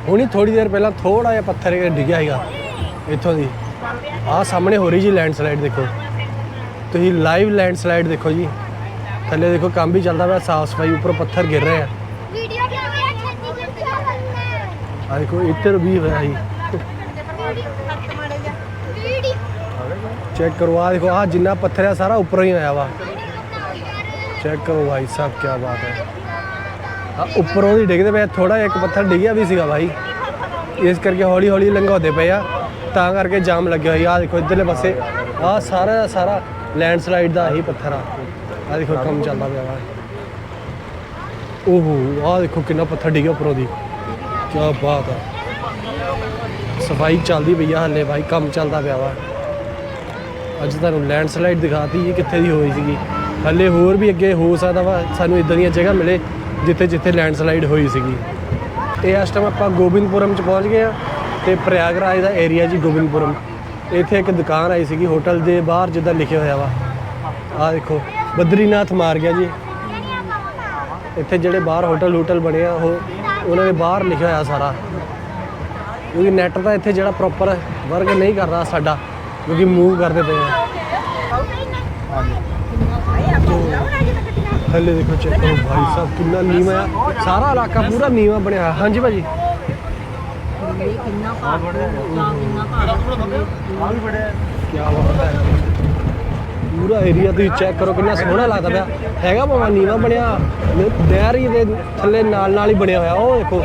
ਹੁਣੀ ਥੋੜੀ ਦੇਰ ਪਹਿਲਾਂ ਥੋੜਾ ਜਿਹਾ ਪੱਥਰ ਡਿੱਗਿਆ ਹੈਗਾ ਇੱਥੋਂ ਦੀ। ਆਹ ਸਾਹਮਣੇ ਹੋ ਰਹੀ ਜੀ ਲੈਂਡਸਲਾਈਡ ਦੇਖੋ। ਤੁਸੀਂ ਲਾਈਵ ਲੈਂਡਸਲਾਈਡ ਦੇਖੋ ਜੀ। ਥੱਲੇ ਦੇਖੋ ਕੰਮ ਵੀ ਚੱਲਦਾ ਪਿਆ ਸਾਫ਼ ਸਫ਼ਾਈ ਉੱਪਰ ਪੱਥਰ ਗਿਰ ਰਹੇ ਆ। ਵੀਡੀਓ ਬਣਾਵੇ ਛੱਤੀ ਕਿੱਥੇ ਆ ਦੇਖੋ ਇੱਧਰ ਵੀ ਹੋਇਆ ਜੀ ਚੈੱਕ ਕਰੋ ਆ ਦੇਖੋ ਆ ਜਿੰਨਾ ਪੱਥਰ ਆ ਸਾਰਾ ਉੱਪਰੋਂ ਹੀ ਆਇਆ ਵਾ ਚੈੱਕ ਕਰੋ ਭਾਈ ਸਾਹਿਬ ਕੀ ਬਾਤ ਹੈ ਆ ਉੱਪਰੋਂ ਦੀ ਡਿੱਗਦੇ ਪਏ ਥੋੜਾ ਜਿਹਾ ਇੱਕ ਪੱਥਰ ਡਿੱਗਿਆ ਵੀ ਸੀਗਾ ਭਾਈ ਇਸ ਕਰਕੇ ਹੌਲੀ ਹੌਲੀ ਲੰਘਾਉਂਦੇ ਪਏ ਆ ਤਾਂ ਕਰਕੇ ਜਾਮ ਲੱਗਿਆ ਹੋਇਆ ਆ ਦੇਖੋ ਇੱਧਰਲੇ ਪਾਸੇ ਆ ਸਾਰਾ ਸਾਰਾ ਲੈਂਡਸਲਾਈਡ ਦਾ ਹੀ ਪੱਥਰ ਆ ਆ ਦੇਖੋ ਕੰਮ ਚੱਲਦਾ ਪਿਆ ਵਾ ਓਹੋ ਆ ਦੇਖੋ ਕਿੰਨਾ ਪੱਥਰ ਡਿੱਗਿਆ ਉੱਪਰੋਂ ਦੀ ਕੀ ਬਾਤ ਆ ਸਫ਼ਾਈ ਚੱਲਦੀ ਪਈ ਆ ਹਾਲੇ ਭਾਈ ਕੰਮ ਚੱਲਦਾ ਪਿਆ ਵਾ। ਅੱਜ ਤੁਹਾਨੂੰ ਲੈਂਡਸਲਾਈਡ ਦਿਖਾਤੀ ਜੀ ਕਿੱਥੇ ਦੀ ਹੋਈ ਸੀਗੀ। ਹੱਲੇ ਹੋਰ ਵੀ ਅੱਗੇ ਹੋ ਸਕਦਾ ਵਾ, ਸਾਨੂੰ ਇਦਾਂ ਦੀਆਂ ਜਗ੍ਹਾ ਮਿਲੇ ਜਿੱਥੇ ਜਿੱਥੇ ਲੈਂਡਸਲਾਈਡ ਹੋਈ ਸੀਗੀ। ਤੇ ਇਸ ਟਾਈਮ ਆਪਾਂ ਗੋਬਿੰਦਪੁਰਮ ਚ ਪਹੁੰਚ ਗਏ ਆ ਤੇ ਪ੍ਰਯਾਗਰਾਜ ਦਾ ਏਰੀਆ ਜੀ ਗੋਬਿੰਦਪੁਰਮ। ਇੱਥੇ ਇੱਕ ਦੁਕਾਨ ਆਈ ਸੀਗੀ ਹੋਟਲ ਦੇ ਬਾਹਰ ਜਿੱਦਾਂ ਲਿਖਿਆ ਹੋਇਆ ਵਾ। ਆਹ ਦੇਖੋ, ਬਦਰੀਨਾਥ ਮਾਰ ਗਿਆ ਜੀ। ਇੱਥੇ ਜਿਹੜੇ ਬਾਹਰ ਹੋਟਲ ਹੋਟਲ ਬਣੇ ਆ, ਉਹ, ਉਹਨਾਂ ਦੇ ਬਾਹਰ ਲਿਖਿਆ ਹੋਇਆ ਸਾਰਾ। ਕਿਉਂਕਿ ਨੈਟ ਦਾ ਇੱਥੇ ਜਿਹੜਾ ਪ੍ਰੋਪਰ ਵਰਕ ਨਹੀਂ ਕਰ ਰਿਹਾ ਸਾਡਾ, ਕਿਉਂਕਿ ਮੂਵ ਕਰਦੇ ਪਏ ਆ। ਹਲੇ ਦੇਖੋ ਚੈੱਕ ਕਰੋ ਭਾਈ ਸਾਹਿਬ, ਕਿੰਨਾ ਨੀਵਾ ਆ। ਸਾਰਾ ਇਲਾਕਾ ਪੂਰਾ ਨੀਵਾ ਬਣਿਆ ਹੋਇਆ। ਹਾਂਜੀ ਭਾਜੀ। ਕੀ ਬਾਤ ਹੈ ਪੂਰਾ ਏਰੀਆ ਤੁਸੀਂ ਚੈੱਕ ਕਰੋ, ਕਿੰਨਾ ਸੋਹਣਾ ਲੱਗਦਾ ਪਿਆ। ਹੈਗਾ ਭਾਵੇਂ ਨੀਵਾ ਬਣਿਆ ਡੈਰੀ ਦੇ ਥੱਲੇ ਨਾਲ ਨਾਲ ਹੀ ਬਣਿਆ ਹੋਇਆ। ਉਹ ਦੇਖੋ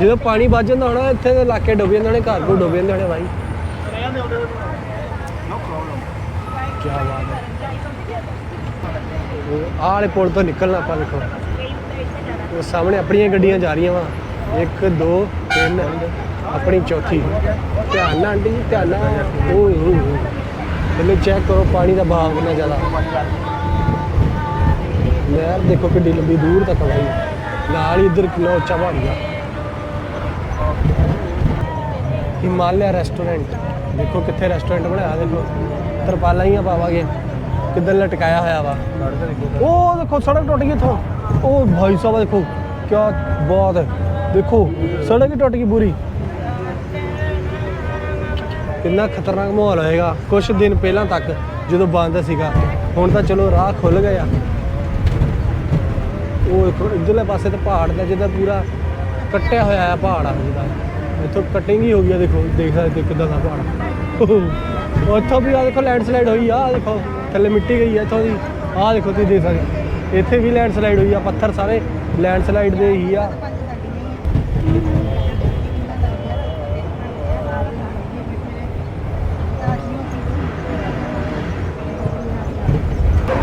ਜਦੋਂ ਪਾਣੀ ਵੱਜ ਜਾਂਦਾ ਹੋਣਾ, ਇੱਥੇ ਦੇ ਇਲਾਕੇ ਡੁੱਬ ਜਾਂਦੇ ਹੋਣੇ, ਘਰ ਕੋ ਡੁੱਬ ਜਾਂਦੇ ਹੋਣੇ ਭਾਈ ਕੀ ਬਾਤ ਹੈ। ਆਹ ਵਾਲੇ ਪੁਲ ਤੋਂ ਨਿਕਲਣਾ ਆਪਾਂ ਦੇਖੋ। ਉਹ ਸਾਹਮਣੇ ਆਪਣੀਆਂ ਗੱਡੀਆਂ ਜਾ ਰਹੀਆਂ ਵਾ। 1 2 3 ਆਪਣੀ ਚੌਥੀ। ਧਿਆਨ ਨਾਲ ਆਂਟੀ ਜੀ, ਧਿਆਨ ਨਾਲ। ਓਏ ਹੋਏ ਇਹਨੂੰ ਚੈੱਕ ਕਰੋ ਪਾਣੀ ਦਾ ਬਹਾਵ ਕਿੰਨਾ ਜ਼ਿਆਦਾ। ਨਹਿਰ ਦੇਖੋ ਕਿੱਡੀ ਲੰਬੀ, ਦੂਰ ਤੱਕ ਭਾਈ ਨਾਲ ਹੀ ਇੱਧਰ ਕਿੰਨਾ ਉੱਚਾ ਪਹਾੜੀ ਆ। ਹਿਮਾਲਿਆ ਰੈਸਟੋਰੈਂਟ ਦੇਖੋ ਕਿੱਥੇ ਰੈਸਟੋਰੈਂਟ ਬਣਾਇਆ, ਦੇਖੋ। ਤਰਪਾਲਾਂ ਹੀ ਆ ਪਾਵਾਂਗੇ। ਕਿੱਦਾਂ ਲਟਕਾਇਆ ਹੋਇਆ ਵਾ। ਉਹ ਦੇਖੋ, ਸੜਕ ਟੁੱਟ ਗਈ ਇੱਥੋਂ। ਉਹ ਭਾਈ ਸਾਹਿਬ, ਦੇਖੋ ਕੀ ਬਾਤ ਹੈ। ਦੇਖੋ, ਸੜਕ ਹੀ ਟੁੱਟ ਗਈ ਪੂਰੀ। ਕਿੰਨਾ ਖਤਰਨਾਕ ਮਾਹੌਲ ਹੋਏਗਾ। ਕੁਝ ਦਿਨ ਪਹਿਲਾਂ ਤੱਕ ਜਦੋਂ ਬੰਦ ਸੀਗਾ। ਹੁਣ ਤਾਂ ਚਲੋ ਰਾਹ ਖੁੱਲ ਗਿਆ ਉਹ ਇੱਕ ਇੱਧਰਲੇ ਪਾਸੇ ਤੇ ਪਹਾੜ ਦਾ ਜਿਹਦਾ ਪੂਰਾ ਕੱਟਿਆ ਹੋਇਆ ਹੈ ਪਹਾੜ ਆ। ਜਿਹਦਾ ਇੱਥੋਂ ਕਟਿੰਗ ਹੀ ਹੋ ਗਈ ਆ, ਦੇਖੋ, ਦੇਖ ਸਕਦੇ ਕਿਦਾਂ ਦਾ ਪਹਾੜ। ਉਹ ਇੱਥੋਂ ਵੀ ਆ ਦੇਖੋ ਲੈਂਡਸਲਾਈਡ ਹੋਈ ਆ ਦੇਖੋ, ਥੱਲੇ ਮਿੱਟੀ ਗਈ ਆ ਇੱਥੋਂ ਦੀ। ਆਹ ਦੇਖੋ ਤੁਸੀਂ ਦੇਖ ਸਕਦੇ ਇੱਥੇ ਵੀ ਲੈਂਡਸਲਾਈਡ ਹੋਈ ਆ, ਪੱਥਰ ਸਾਰੇ ਲੈਂਡਸਲਾਈਡ ਦੇ ਹੀ ਆ।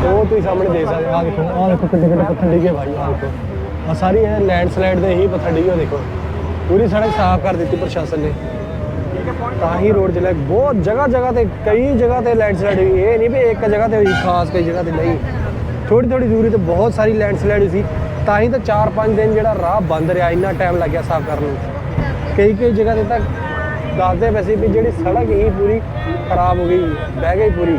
ਉਹ ਤੁਸੀਂ ਸਾਹਮਣੇ ਦੇਖ ਸਕਦੇ ਆ ਦੇਖੋ ਆ ਦੇਖੋ ਕਿੱਡੇ ਕਿੱਡੇ ਪੱਥਰ ਡਿੱਗੇ ਭਾਈ ਆ ਦੇਖੋ। ਆ ਸਾਰੀ ਇਹ ਲੈਂਡ ਸਲਾਈਡ ਦੇ ਹੀ ਪੱਥਰ ਡਿੱਗੇ ਦੇਖੋ। ਪੂਰੀ ਸੜਕ ਸਾਫ਼ ਕਰ ਦਿੱਤੀ ਪ੍ਰਸ਼ਾਸਨ ਨੇ। ਤਾਂ ਹੀ ਰੋਡ ਜਿਹੜਾ ਬਹੁਤ ਜਗ੍ਹਾ ਜਗ੍ਹਾ ਤੇ ਕਈ ਜਗ੍ਹਾ ਤੇ ਲੈਂਡਸਲਾਈਡ ਹੋਈ। ਇਹ ਨਹੀਂ ਵੀ ਇੱਕ ਜਗ੍ਹਾ ਤੇ ਹੋਈ, ਖਾਸ ਕਈ ਜਗ੍ਹਾ ਤੇ ਨਹੀਂ। ਥੋੜੀ ਥੋੜੀ ਦੂਰੀ ਤੇ ਬਹੁਤ ਸਾਰੀ ਲੈਂਡਸਲਾਈਡ ਸੀ। ਤਾਂ ਹੀ ਤਾਂ 4-5 ਦਿਨ ਜਿਹੜਾ ਰਾਹ ਬੰਦ ਰਿਹਾ, ਇੰਨਾ ਟਾਈਮ ਲੱਗਿਆ ਸਾਫ਼ ਕਰਨ ਨੂੰ। ਕਈ ਕਈ ਜਗ੍ਹਾ ਤੇ ਤਾਂ ਦੱਸਦੇ ਵੈਸੇ ਵੀ ਜਿਹੜੀ ਸੜਕ ਹੀ ਪੂਰੀ ਖਰਾਬ ਹੋ ਗਈ, ਬਹਿ ਗਈ ਪੂਰੀ।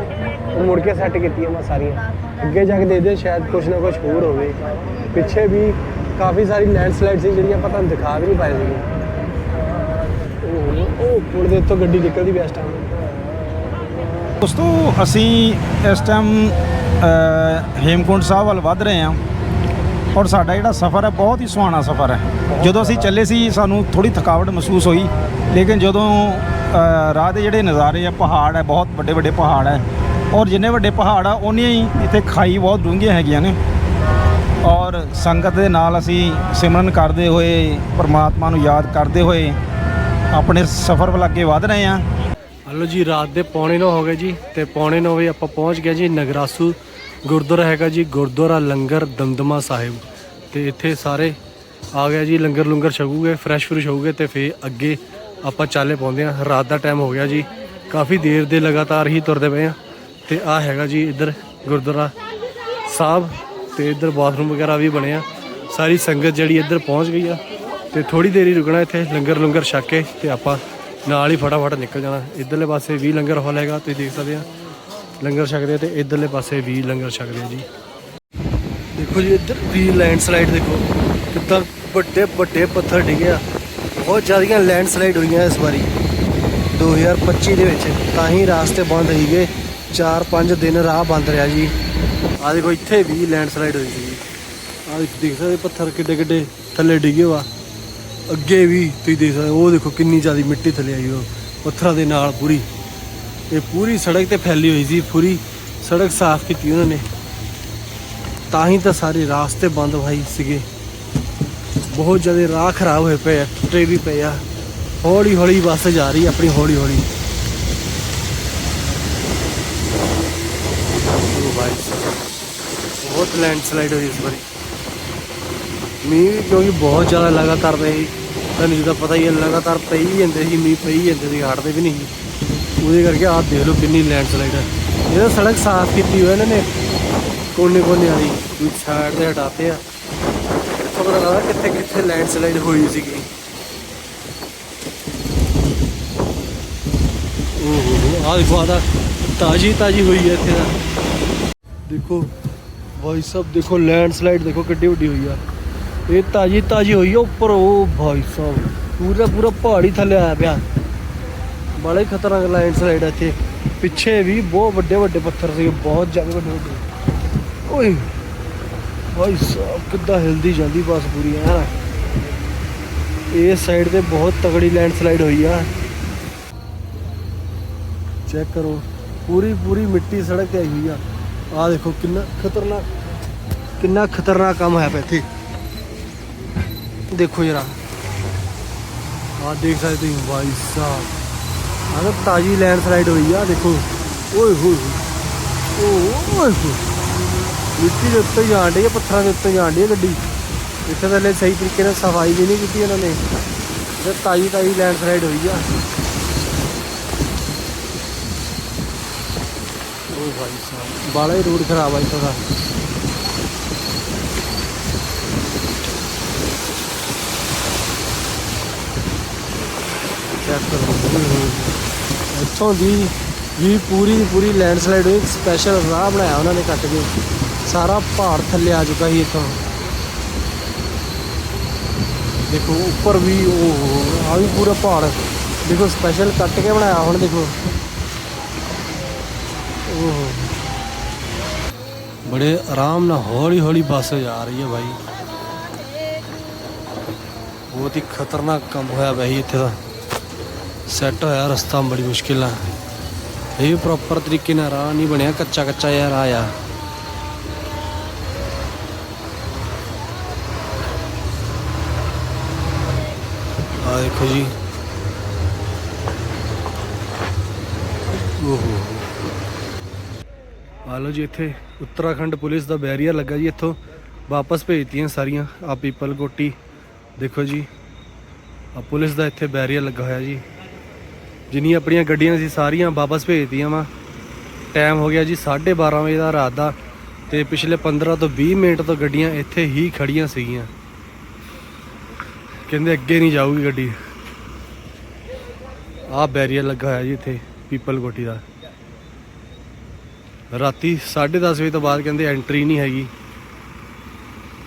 ਮੁੜ ਕੇ ਸੈੱਟ ਕੀਤੀਆਂ ਮੈਂ ਸਾਰੀਆਂ। ਅੱਗੇ ਜਾ ਕੇ ਦੇਖਦੇ ਸ਼ਾਇਦ ਕੁਝ ਨਾ ਕੁਝ ਹੋਰ ਹੋਵੇ। ਪਿੱਛੇ ਵੀ ਕਾਫੀ ਸਾਰੀ ਲੈਂਡਸਲਾਈਡ ਸੀ ਜਿਹੜੀਆਂ ਆਪਾਂ ਤੁਹਾਨੂੰ ਦਿਖਾ ਵੀ ਨਹੀਂ ਪਾਏ ਸੀਗੇ। ਉਹ ਪੁਲ ਦੇ ਉੱਤੋਂ ਗੱਡੀ ਨਿਕਲਦੀ ਇਸ ਟਾਈਮ ਦੋਸਤੋ ਅਸੀਂ ਇਸ ਟਾਈਮ ਹੇਮਕੁੰਟ ਸਾਹਿਬ ਵੱਲ ਵੱਧ ਰਹੇ ਹਾਂ। ਔਰ ਸਾਡਾ ਜਿਹੜਾ ਸਫ਼ਰ ਹੈ ਬਹੁਤ ਹੀ ਸੁਹਾਣਾ ਸਫ਼ਰ ਹੈ। ਜਦੋਂ ਅਸੀਂ ਚੱਲੇ ਸੀ ਸਾਨੂੰ ਥੋੜੀ ਥਕਾਵਟ ਮਹਿਸੂਸ ਹੋਈ। ਲੇਕਿਨ ਜਦੋਂ ਰਾਹ ਦੇ ਜਿਹੜੇ ਨਜ਼ਾਰੇ ਆ ਪਹਾੜ ਹੈ ਬਹੁਤ ਵੱਡੇ ਵੱਡੇ ਪਹਾੜ ਹੈ। ਔਰ ਜਿੰਨੇ ਵੱਡੇ ਪਹਾੜ ਆ ਉਨੀਆਂ ਹੀ ਇੱਥੇ ਖਾਈ ਬਹੁਤ ਡੂੰਘੀਆਂ ਹੈਗੀਆਂ ਨੇ। ਔਰ ਸੰਗਤ ਦੇ ਨਾਲ ਅਸੀਂ ਸਿਮਰਨ ਕਰਦੇ ਹੋਏ, ਪਰਮਾਤਮਾ ਨੂੰ ਯਾਦ ਕਰਦੇ ਹੋਏ ਆਪਣੇ ਸਫ਼ਰ ਵੱਲ ਅੱਗੇ ਵਧ ਰਹੇ ਹਾਂ। ਹਲੋ ਜੀ, ਰਾਤ ਦੇ ਪੌਣੇ 9 ਹੋ ਗਏ ਜੀ ਤੇ ਪੌਣੇ 9 ਵਜੇ ਆਪਾਂ ਪਹੁੰਚ ਗਏ ਜੀ ਨਗਰਾਸੂ ਗੁਰਦੁਆਰਾ ਹੈਗਾ ਜੀ, ਗੁਰਦੁਆਰਾ ਲੰਗਰ ਦਮਦਮਾ ਸਾਹਿਬ ਤੇ ਇੱਥੇ ਸਾਰੇ ਆ ਗਿਆ ਜੀ, ਲੰਗਰ ਲੰਗਰ ਛਕੂਗੇ ਫਰੈਸ਼ ਫਰੈਸ਼ ਹੋਊਗੇ ਤੇ ਫੇਰ ਅੱਗੇ ਆਪਾਂ ਚਾਲੇ ਪਾਉਂਦੇ ਆ ਰਾਤ ਦਾ ਟਾਈਮ ਹੋ ਗਿਆ ਜੀ, ਕਾਫੀ ਦੇਰ ਦੇ ਲਗਾਤਾਰ ਹੀ ਤੁਰਦੇ ਪਏ ਆ ਤੇ ਆ ਹੈਗਾ ਜੀ ਇੱਧਰ ਗੁਰਦੁਆਰਾ ਸਾਹਿਬ ਤੇ ਇੱਧਰ ਬਾਥਰੂਮ ਵਗੈਰਾ ਵੀ ਬਣਿਆ ਸਾਰੀ ਸੰਗਤ ਜਿਹੜੀ ਇੱਧਰ ਪਹੁੰਚ ਗਈ ਆ ਤੇ ਥੋੜੀ ਦੇਰ ਹੀ ਰੁਕਣਾ ਇੱਥੇ, ਲੰਗਰ ਲੰਗਰ ਛਕ ਕੇ ਤੇ ਆਪਾਂ ਨਾਲ ਹੀ ਫਟਾਫਟ ਨਿਕਲ ਜਾਣਾ। ਇੱਧਰਲੇ ਪਾਸੇ ਵੀ ਲੰਗਰ ਹਾਲ ਹੈਗਾ, ਤੁਸੀਂ ਦੇਖ ਸਕਦੇ ਆ। ਲੰਗਰ ਛਕਦੇ ਆ ਤੇ ਇੱਧਰਲੇ ਪਾਸੇ ਵੀ ਲੰਗਰ ਛਕਦੇ ਆ ਜੀ। ਦੇਖੋ ਜੀ ਇੱਧਰ ਵੀ ਲੈਂਡਸਲਾਈਡ ਦੇਖੋ, ਕਿੱਦਾਂ ਵੱਡੇ ਵੱਡੇ ਪੱਥਰ ਡਿੱਗੇ ਆ। ਬਹੁਤ ਜ਼ਿਆਦੀਆਂ ਲੈਂਡਸਲਾਈਡ ਹੋਈਆਂ ਇਸ ਵਾਰੀ। 2025 ਦੇ ਵਿੱਚ ਤਾਂ ਹੀ ਰਾਸਤੇ ਬੰਦ ਸੀਗੇ 4-5 ਦਿਨ ਰਾਹ ਬੰਦ ਰਿਹਾ ਜੀ। ਆ ਦੇਖੋ, ਇੱਥੇ ਵੀ ਲੈਂਡਸਲਾਈਡ ਹੋਈ ਸੀ ਆ ਦੇਖ ਸਕਦੇ ਪੱਥਰ ਕਿੱਡੇ ਕਿੱਡੇ ਥੱਲੇ ਡਿੱਗੇ ਵਾ ਅੱਗੇ ਵੀ ਤੁਸੀਂ ਦੇਖ ਸਕਦੇ ਉਹ ਦੇਖੋ ਕਿੰਨੀ ਜ਼ਿਆਦਾ ਮਿੱਟੀ ਥੱਲੇ ਆਈ ਉਹ ਪੱਥਰਾਂ ਦੇ ਨਾਲ ਪੂਰੀ। ਇਹ ਪੂਰੀ ਸੜਕ ਤੇ ਫੈਲੀ ਹੋਈ ਸੀ, ਪੂਰੀ ਸੜਕ ਸਾਫ਼ ਕੀਤੀ ਉਹਨਾਂ ਨੇ। ਤਾਂ ਹੀ ਤਾਂ ਸਾਰੇ ਰਾਸਤੇ ਬੰਦ ਭਾਈ ਸੀਗੇ। ਬਹੁਤ ਜ਼ਿਆਦਾ ਰਾਹ ਖਰਾਬ ਹੋਏ ਪਏ ਆ, ਟੁੱਟੇ ਵੀ ਪਏ ਆ। ਹੌਲੀ ਹੌਲੀ ਬੱਸ ਜਾ ਰਹੀ ਆਪਣੀ ਹੌਲੀ ਹੌਲੀ ਉਹ ਭਾਈ ਸਾਹਿਬ, ਬਹੁਤ ਲੈਂਡਸਲਾਈਡ ਹੋਈ ਇਸ ਵਾਰੀ। ਮੀਂਹ ਵੀ ਕਿਉਂਕਿ ਬਹੁਤ ਜ਼ਿਆਦਾ ਲਗਾਤਾਰ ਪਏ ਤੁਹਾਨੂੰ ਜਿਹਦਾ ਪਤਾ ਹੀ ਹੈ, ਲਗਾਤਾਰ ਪਈ ਜਾਂਦੇ ਸੀ, ਮੀਂਹ ਪਈ ਜਾਂਦੇ ਸੀ, ਹਟਦੇ ਵੀ ਨਹੀਂ ਉਹਦੇ ਕਰਕੇ ਆਹ ਦੇਖ ਲਓ ਕਿੰਨੀ ਲੈਂਡਸਲਾਈਡ ਹੈ। ਇਹ ਸੜਕ ਸਾਫ਼ ਕੀਤੀ ਹੋਈ ਇਹਨਾਂ ਨੇ। ਕੋਨੇ ਕੋਨੇ ਵਾਲੀ ਵੀ ਸਾਈਡ ਤੇ ਹਟਾਤੇ ਆ। ਪਤਾ ਲੱਗਦਾ ਕਿੱਥੇ ਕਿੱਥੇ ਲੈਂਡਸਲਾਈਡ ਹੋਈ ਸੀਗੀ। ਓਹ, ਆਹ ਦੇਖੋ ਆਦਾ ਤਾਜੀ ਤਾਜੀ ਹੋਈ ਹੈ ਇੱਥੇ ਦਾ ਦੇਖੋ ਭਾਈ ਸਾਹਿਬ, ਦੇਖੋ ਲੈਂਡਸਲਾਈਡ ਦੇਖੋ ਕਿੱਡੀ ਵੱਡੀ ਹੋਈ ਆ। ਇਹ ਤਾਜੀ ਤਾਜੀ ਹੋਈ ਆ ਉੱਪਰ ਉਹ ਭਾਈ ਸਾਹਿਬ, ਪੂਰਾ ਪੂਰਾ ਪਹਾੜੀ ਥੱਲੇ ਆਇਆ ਪਿਆ। ਬੜਾ ਹੀ ਖਤਰਨਾਕ ਲੈਂਡਸਲਾਈਡ ਆ ਇੱਥੇ। ਪਿੱਛੇ ਵੀ ਬਹੁਤ ਵੱਡੇ ਵੱਡੇ ਪੱਥਰ ਸੀ ਬਹੁਤ ਜ਼ਿਆਦਾ ਵੱਡੇ ਵੱਡੇ। ਓਏ, ਭਾਈ ਸਾਹਿਬ, ਕਿੱਦਾਂ ਹਿਲਦੀ ਜਾਂਦੀ ਬੱਸ ਪੂਰੀ ਐ ਇਹ ਸਾਈਡ ਤੇ ਬਹੁਤ ਤਗੜੀ ਲੈਂਡਸਲਾਈਡ ਹੋਈ ਆ। ਚੈੱਕ ਕਰੋ, ਪੂਰੀ ਪੂਰੀ ਮਿੱਟੀ ਸੜਕ ਤੇ ਆਈ ਹੋਈ ਆ। ਆ ਦੇਖੋ ਕਿੰਨਾ ਖਤਰਨਾਕ ਕਿੰਨਾ ਖਤਰਨਾਕ ਕੰਮ ਹੈ ਇੱਥੇ। ਦੇਖੋ ਜਰਾ। ਆ ਦੇਖ ਸਕਦੇ ਤੁਸੀਂ ਭਾਈ ਸਾਹਿਬ। ਆਹ ਤਾਂ ਤਾਜੀ ਲੈਂਡਸਲਾਈਡ ਹੋਈ ਆ, ਦੇਖੋ। ਓਏ ਹੋਏ ਓਏ ਹੋਏ ਮਿੱਟੀ ਦੇ ਉੱਤੇ ਜਾਣ ਡਈ ਪੱਥਰਾਂ ਦੇ ਉੱਤੇ ਜਾਣ ਡਈ ਗੱਡੀ। ਇੱਥੇ ਤਾਂ ਹਲੇ ਸਹੀ ਤਰੀਕੇ ਨਾਲ ਸਫ਼ਾਈ ਵੀ ਨਹੀਂ ਕੀਤੀ ਇਹਨਾਂ ਨੇ। ਇਹ ਤਾਜੀ ਤਾਜੀ ਲੈਂਡਸਲਾਈਡ ਹੋਈ ਆ। ਓ ਭਾਈ ਸਾਹਿਬ, ਬਾਲਾ ਹੀ ਰੋਡ ਖਰਾਬ ਆ ਇੱਥੋਂ ਦਾ। ਚੈੱਕ ਕਰੋ ਇੱਥੋਂ ਦੀ ਵੀ ਪੂਰੀ ਪੂਰੀ ਲੈਂਡਸਲਾਈਡ ਹੋਈ ਸਪੈਸ਼ਲ ਰਾਹ ਬਣਾਇਆ ਉਹਨਾਂ ਨੇ ਕੱਟ ਕੇ। ਸਾਰਾ ਪਹਾੜ ਥੱਲੇ ਆ ਚੁੱਕਾ ਸੀ ਇੱਥੋਂ। ਦੇਖੋ, ਉੱਪਰ ਵੀ ਉਹ, ਆ ਵੀ ਪੂਰਾ ਪਹਾੜ। ਦੇਖੋ ਸਪੈਸ਼ਲ ਕੱਟ ਕੇ ਬਣਾਇਆ ਹੁਣ ਦੇਖੋ। ਉਹ ਬੜੇ ਆਰਾਮ ਨਾਲ ਹੌਲੀ ਹੌਲੀ ਬੱਸ ਜਾ ਰਹੀ ਹੈ ਭਾਈ ਬਹੁਤ ਹੀ ਖਤਰਨਾਕ ਕੰਮ ਹੋਇਆ ਵੈਸੇ ਇੱਥੇ ਦਾ ਸੈੱਟ ਹੋਇਆ, ਰਸਤਾ ਬੜੀ ਮੁਸ਼ਕਿਲ ਆ। ਇਹ ਵੀ ਪ੍ਰੋਪਰ ਤਰੀਕੇ ਨਾਲ ਰਾਹ ਨਹੀਂ ਬਣਿਆ ਕੱਚਾ ਕੱਚਾ ਜਿਹਾ ਰਾਹ ਆ। ਦੇਖੋ ਜੀ। ਓਹੋ। ਆ ਲਓ ਜੀ ਇੱਥੇ, ਉੱਤਰਾਖੰਡ ਪੁਲਿਸ ਦਾ ਬੈਰੀਅਰ ਲੱਗਾ ਜੀ ਇੱਥੋਂ। ਵਾਪਸ ਭੇਜਤੀਆਂ ਸਾਰੀਆਂ ਆ ਪੀਪਲ ਕੋਟੀ। ਦੇਖੋ ਜੀ ਆ ਪੁਲਿਸ ਦਾ ਇੱਥੇ ਬੈਰੀਅਰ ਲੱਗਾ ਹੋਇਆ ਜੀ। ਜਿੰਨੀਆਂ ਆਪਣੀਆਂ ਗੱਡੀਆਂ ਸੀ, ਸਾਰੀਆਂ ਵਾਪਸ ਭੇਜਤੀਆਂ ਵਾ। ਟਾਈਮ ਹੋ ਗਿਆ ਜੀ 12:30 ਵਜੇ ਦਾ ਰਾਤ ਦਾ ਤੇ ਪਿਛਲੇ 15 ਤੋਂ 20 ਮਿੰਟ ਤੋਂ ਗੱਡੀਆਂ ਇੱਥੇ ਹੀ ਖੜੀਆਂ ਸੀਗੀਆਂ। ਕਹਿੰਦੇ ਅੱਗੇ ਨਹੀਂ ਜਾਊਗੀ ਗੱਡੀ। ਆਹ ਬੈਰੀਅਰ ਲੱਗਾ ਹੋਇਆ ਜੀ ਇੱਥੇ, ਪੀਪਲ ਕੋਟੀ ਦਾ। ਰਾਤੀ 10:30 ਵਜੇ ਤੋਂ ਬਾਅਦ ਕਹਿੰਦੇ ਐਂਟਰੀ ਨਹੀਂ ਹੈਗੀ।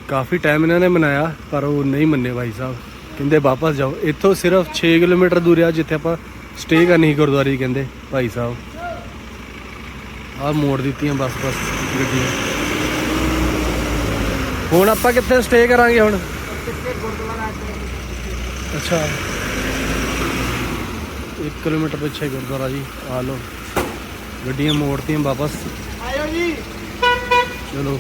ਕਾਫੀ ਟਾਈਮ ਇਹਨਾਂ ਨੇ ਮਨਾਇਆ, ਪਰ ਉਹ ਨਹੀਂ ਮੰਨੇ ਭਾਈ ਸਾਹਿਬ। ਕਹਿੰਦੇ ਵਾਪਸ ਜਾਓ। ਇੱਥੋਂ ਸਿਰਫ 6 ਕਿਲੋਮੀਟਰ ਦੂਰ ਆ, ਜਿੱਥੇ ਆਪਾਂ ਸਟੇ ਕਰਨੀ ਸੀ ਗੁਰਦੁਆਰੇ ਕਹਿੰਦੇ ਭਾਈ ਸਾਹਿਬ। ਆਹ ਮੋੜ ਦਿੱਤੀਆਂ ਬਸ ਬਸ ਗੱਡੀਆਂ। ਹੁਣ ਆਪਾਂ ਕਿੱਥੇ ਸਟੇ ਕਰਾਂਗੇ ਹੁਣ? ਅੱਛਾ। 1 ਕਿਲੋਮੀਟਰ ਪਿੱਛੇ ਗੁਰਦੁਆਰਾ ਜੀ ਆ ਲਓ। ਗੱਡੀਆਂ ਮੋੜਤੀਆਂ ਵਾਪਸ। ਆਇਓ ਜੀ। ਚਲੋ।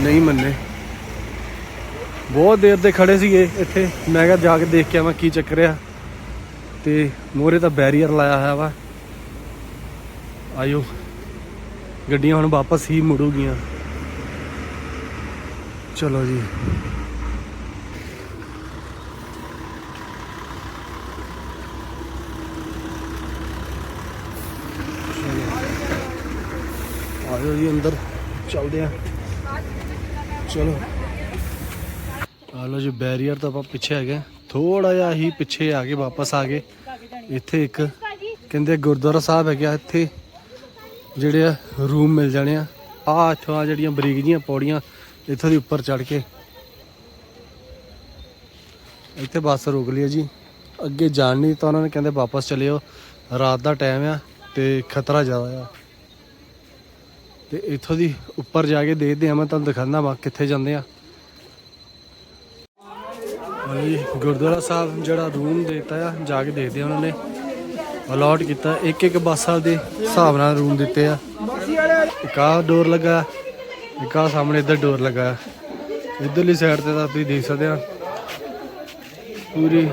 ਨਹੀਂ ਮੰਨੇ। ਬਹੁਤ ਦੇਰ ਦੇ ਖੜੇ ਸੀਗੇ ਇੱਥੇ। ਮੈਂ ਕਿਹਾ ਜਾ ਕੇ ਦੇਖ ਕੇ ਆਵਾਂ ਕੀ ਚੱਕਰ ਆ। ਤੇ ਮੋਰੇ ਤਾਂ ਬੈਰੀਅਰ ਲਾਇਆ ਹੋਇਆ ਵਾ। ਆਇਓ, ਗੱਡੀਆਂ ਹੁਣ ਵਾਪਸ ਹੀ ਮੁੜੂਗੀਆਂ। ਚਲੋ ਜੀ। ਆਇਓ ਜੀ, ਅੰਦਰ ਚੱਲਦੇ ਆ। ਚਲੋ। ਆ ਲੋ ਜੀ ਬੈਰੀਅਰ ਤੋਂ ਆਪਾਂ ਪਿੱਛੇ ਹੈਗੇ ਥੋੜਾ ਜਿਹਾ ਹੀ ਪਿੱਛੇ ਆ ਕੇ ਵਾਪਸ ਆ ਗਏ। ਇੱਥੇ ਇੱਕ ਕਹਿੰਦੇ ਗੁਰਦੁਆਰਾ ਸਾਹਿਬ ਹੈਗਾ ਇੱਥੇ ਜਿਹੜੇ ਆ ਰੂਮ ਮਿਲ ਜਾਣੇ ਆ। ਆ ਇੱਥੋਂ ਆ ਜਿਹੜੀਆਂ ਬਰੀਕ ਜੀਆਂ ਪੌੜੀਆਂ ਇੱਥੋਂ ਦੀ ਉੱਪਰ ਚੜ ਕੇ। ਇੱਥੇ ਬੱਸ ਰੋਕ ਲਈ ਆ ਜੀ। ਅੱਗੇ ਜਾਣ ਨਹੀਂ ਤਾਂ ਉਹਨਾਂ ਨੇ, ਕਹਿੰਦੇ ਵਾਪਸ ਚਲਿਓ ਰਾਤ ਦਾ ਟਾਈਮ ਆ ਤੇ ਖਤਰਾ ਜ਼ਿਆਦਾ ਆ। ਤੇ ਇੱਥੋਂ ਦੀ ਉੱਪਰ ਜਾ ਕੇ ਦੇਖਦੇ ਆ, ਮੈਂ ਤੁਹਾਨੂੰ ਦਿਖਾਉਂਦਾ ਵਾ ਕਿੱਥੇ ਜਾਂਦੇ ਆ। ਹਾਂਜੀ ਗੁਰਦੁਆਰਾ ਸਾਹਿਬ ਜਿਹੜਾ ਰੂਮ ਦਿੱਤਾ ਆ, ਜਾ ਕੇ ਦੇਖਦੇ ਆ ਉਹਨਾਂ ਨੇ। ਅਲਾਟ ਕੀਤਾ ਇੱਕ ਇੱਕ ਬੱਸਾਂ ਦੇ ਹਿਸਾਬ ਨਾਲ ਰੂਮ ਦਿੱਤੇ ਆ। ਇੱਕ ਆਹ ਡੋਰ ਲੱਗਾ, ਇੱਕ ਆਹ ਸਾਹਮਣੇ ਇੱਧਰ ਡੋਰ ਲੱਗਾ। ਆ। ਇੱਧਰਲੀ ਸਾਈਡ ਤੇ ਤਾਂ ਤੁਸੀਂ ਦੇਖ ਸਕਦੇ ਆ। ਪੂਰੀ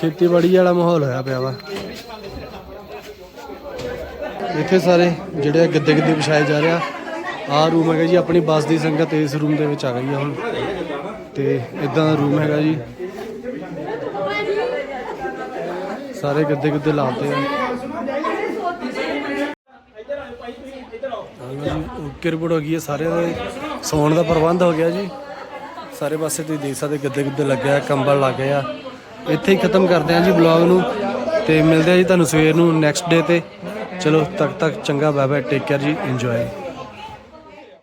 ਖੇਤੀਬਾੜੀ ਵਾਲਾ ਮਾਹੌਲ ਹੋਇਆ ਪਿਆ ਵਾ। ਇੱਥੇ ਸਾਰੇ ਜਿਹੜੇ ਆ ਗੱਦੇ ਗੱਦੇ ਵਿਛਾਏ ਜਾ ਰਿਹਾ ਆਹ ਰੂਮ ਹੈਗਾ ਜੀ, ਆਪਣੀ ਬੱਸ ਦੀ ਸੰਗਤ ਇਸ ਰੂਮ ਦੇ ਵਿੱਚ ਆ ਗਈ ਆ ਹੁਣ। ਤੇ ਇਦਾਂ ਦਾ ਰੂਮ ਹੈਗਾ ਜੀ। ਸਾਰੇ ਗੱਦੇ ਗੁੱਦੇ ਲਾਤੇ ਆ। ਹਾਂਜੀ ਓਕੇ ਰਿਪੋਰਟ ਹੋ ਗਈ ਹੈ ਸਾਰਿਆਂ ਦੇ। ਸੌਣ ਦਾ ਪ੍ਰਬੰਧ ਹੋ ਗਿਆ ਜੀ। ਸਾਰੇ ਪਾਸੇ ਤੁਸੀਂ ਦੇਖ ਸਕਦੇ, ਗੱਦੇ ਗੁੱਦੇ ਲੱਗਿਆ ਕੰਬਲ ਲੱਗ ਗਿਆ ਇੱਥੇ ਹੀ ਖਤਮ ਕਰਦੇ ਆ ਜੀ ਬਲੌਗ ਨੂੰ। ਤੇ ਮਿਲਦੇ ਆ ਜੀ ਤੁਹਾਨੂੰ ਸਵੇਰ ਨੂੰ ਨੈਕਸਟ ਡੇ ਤੇ। ਚਲੋ, ਤੱਕ ਤੱਕ ਚੰਗਾ ਬਾਏ ਬਾਏ ਟੇਕ ਕੇਅਰ ਜੀ ਇੰਜੋਏ